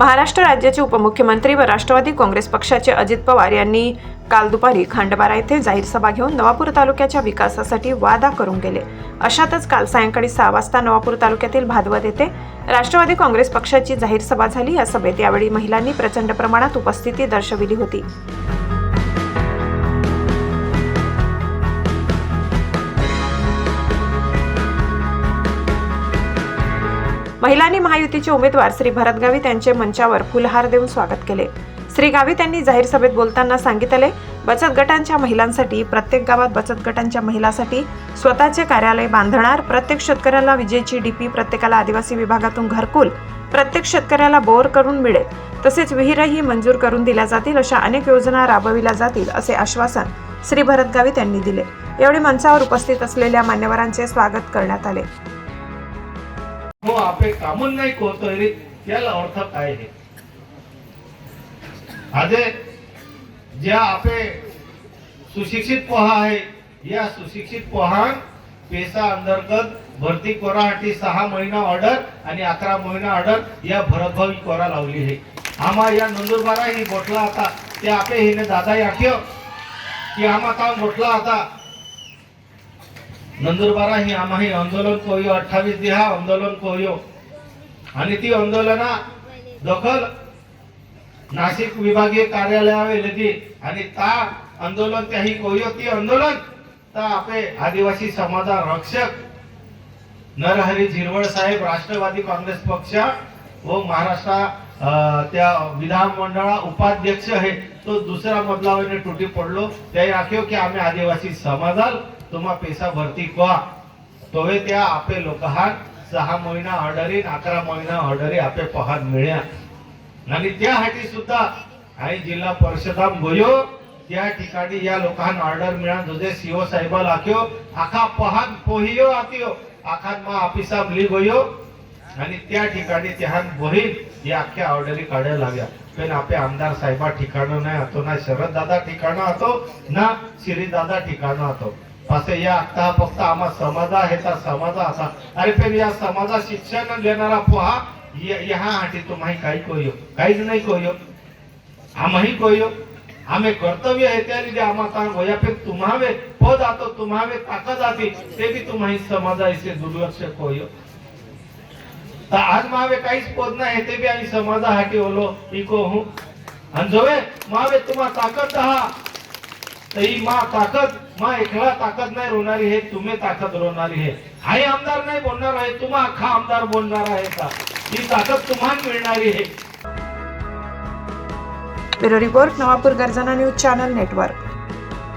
महाराष्ट्र राज्याचे उपमुख्यमंत्री व राष्ट्रवादी काँग्रेस पक्षाचे अजित पवार यांनी काल दुपारी खांडबारा येथे जाहीर सभा घेऊन नवापूर तालुक्याच्या विकासासाठी वादा करून गेले. अशातच काल सायंकाळी सहा वाजता नवापूर तालुक्यातील भादवत येथे राष्ट्रवादी काँग्रेस पक्षाची जाहीर सभा झाली. या सभेत यावेळी महिलांनी प्रचंड प्रमाणात उपस्थिती दर्शविली होती. महिलांनी महायुतीचे उमेदवार श्री भरत गावित यांचे मंचावर फुलहार देऊन स्वागत केले. श्री गावित यांनी जाहीर सभेत बोलताना सांगितले बचत गटांच्या महिलांसाठी प्रत्येक गावात बचत गटांच्या महिलांसाठी स्वतःचे कार्यालय बांधणार प्रत्येक शेतकऱ्याला विजेची डीपी प्रत्येकाला आदिवासी विभागातून घरकुल प्रत्येक शेतकऱ्याला बोर करून मिळेल. तसेच विहीरही मंजूर करून दिल्या जातील अशा अनेक योजना राबविल्या जातील असे आश्वासन श्री भरत गावित यांनी दिले. यावेळी मंचावर उपस्थित असलेल्या मान्यवरांचे स्वागत करण्यात आले. હું આપે કામન નહીં કહતો એ રીત त्याला अर्थ काय आहे આજે ज्या आपे सुशिक्षित पोहा आहे या सुशिक्षित पोहान पेसा अंतर्गत भरती कोरासाठी सहा महिना ऑर्डर आणि अकरा महिना ऑर्डर या भरतभावी कोरा लावली आहे आम्हा या नंदुरबारा ही गोठला आता ते आपे हिने दादा याख्यो की आम्हा काम गोठला आता नंदुरबारा ही आम्ही आंदोलन कोयो अठ्ठावीस दिहा आंदोलन कोयो आणि ती आंदोलना दखल नाशिक विभागीय कार्यालयावर लेती आणि ता आंदोलन त्याही कोयो ती आंदोलन ता आपे आदिवासी समाजा रक्षक नरहरी झिरवळ साहेब राष्ट्रवादी काँग्रेस पक्ष व महाराष्ट्र त्या विधानमंडळा उपाध्यक्ष आहे तो दुसरा मधलावर तुटी पडलो. त्या राख्यो की आम्ही आदिवासी समाजाला तुम्हा पैसा भरती कवा तोवे त्या आपे लोकहान सहा महिना ऑर्डरी अकरा महिना ऑर्डरी आपे पहात मिळ्या. आणि त्यासाठी सुद्धा आई जिल्हा परिषदाम गोयो त्या ठिकाणी या लोकांना ऑर्डर मिळा. तुझे सीओ साहेबा लाख्यो आखा पहान पोहियो आतियो आखात मा ऑफिसाम ली गोयो आणि त्या ठिकाणी त्याहान बहीण या अख्ख्या ऑर्डरी काढायला लागल्या. पण आपे आमदार साहेबा ठिकाणं नाही होतो ना शरद दादा ठिकाणं होतो ना श्री दादा ठिकाणं होतो असे या आता फक्त आम्हा समाजा आहे त्या समाजा असा. अरे पण या समाजा शिक्षण देणारा पोहा ह्या हाटी तुम्ही काही कोयो. काहीच नाही कोयो. आम्ही कोयो. आम्ही कर्तव्य आहे त्या लिधे आम्हा काम होया तुम्हावे पद आतो तुम्हावे ताकद आती ते भी तुम्ही समाजा इसे दुर्लक्ष कोयो. तर आज मावे काहीच पद नाही ते बी आम्ही समाजासाठी ओलो इको हूं. आणि जोवे मावे तुम्हा ताकद दहा. तर ही मा ताकद मा एकळा ताकद नाही रोणारी हे तुम्ही ताकद रोणारी आहे आमदार नाही बोलणार आहे तुम्हा अख्खा आमदार बोलणार आहे का? ही ताकद तुम्हाला मिळणारी आहे. ब्युरो रिपोर्ट नवापूर गर्जना न्यूज चॅनल नेटवर्क.